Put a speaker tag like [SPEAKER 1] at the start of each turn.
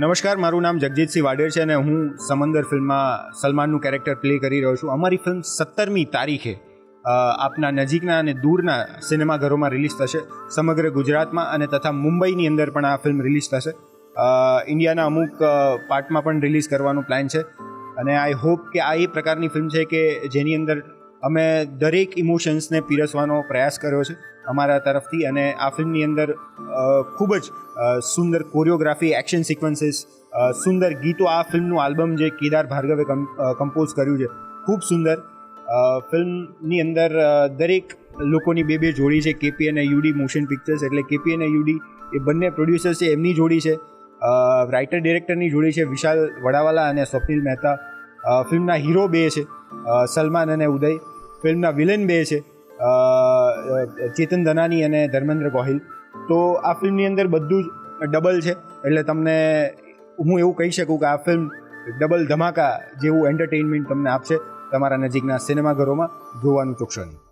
[SPEAKER 1] નમસ્કાર, મારું નામ જગજીતસિંહ વાડેર છે અને હું સમંદર ફિલ્મમાં સલમાનનું કેરેક્ટર પ્લે કરી રહ્યો છું. અમારી ફિલ્મ સત્તરમી તારીખે આપના નજીકના અને દૂરના સિનેમાઘરોમાં રિલીઝ થશે. સમગ્ર ગુજરાતમાં અને તથા મુંબઈની અંદર પણ આ ફિલ્મ રિલીઝ થશે. ઇન્ડિયાના અમુક પાર્ટમાં પણ રિલીઝ કરવાનું પ્લાન છે. અને આઈ હોપ કે આ એ પ્રકારની ફિલ્મ છે કે જેની અંદર અમે દરેક ઇમોશન્સને પીરસવાનો પ્રયાસ કર્યો છે. અમારા તરફથી અને આ ફિલ્મની અંદર ખૂબ જ સુંદર કોરિયોગ્રાફી, એક્શન સિક્વન્સીસ સુંદર ગીતો આ ફિલ્મનું આલ્બમ જે કેદાર ભાર્ગવે કમ્પોઝ કર્યું છે. ખૂબ સુંદર. ફિલ્મની અંદર દરેક લોકોની બે બે જોડી છે, કેપી અને યુડી મોશન પિક્ચર્સ, એટલે કેપી અને યુડી એ બંને પ્રોડ્યુસર્સ છે, એમની જોડી છે. રાઇટર ડિરેક્ટરની જોડી છે, વિશાલ વડાવાલા અને સ્વપ્નિલ મહેતા. ફિલ્મના હીરો બે છે સલમાન અને ઉદય. ફિલ્મના વિલન બે છે. ચેતન ધનાની અને ધર્મેન્દ્ર ગોહિલ. તો આ ફિલ્મની અંદર બધું જ ડબલ છે. એટલે તમને હું એવું કહી શકું કે આ ફિલ્મ ડબલ ધમાકા જેવું એન્ટરટેઇનમેન્ટ તમને આપશે તમારા નજીકના સિનેમાઘરોમાં જોવાનું ચૂકશો નહીં.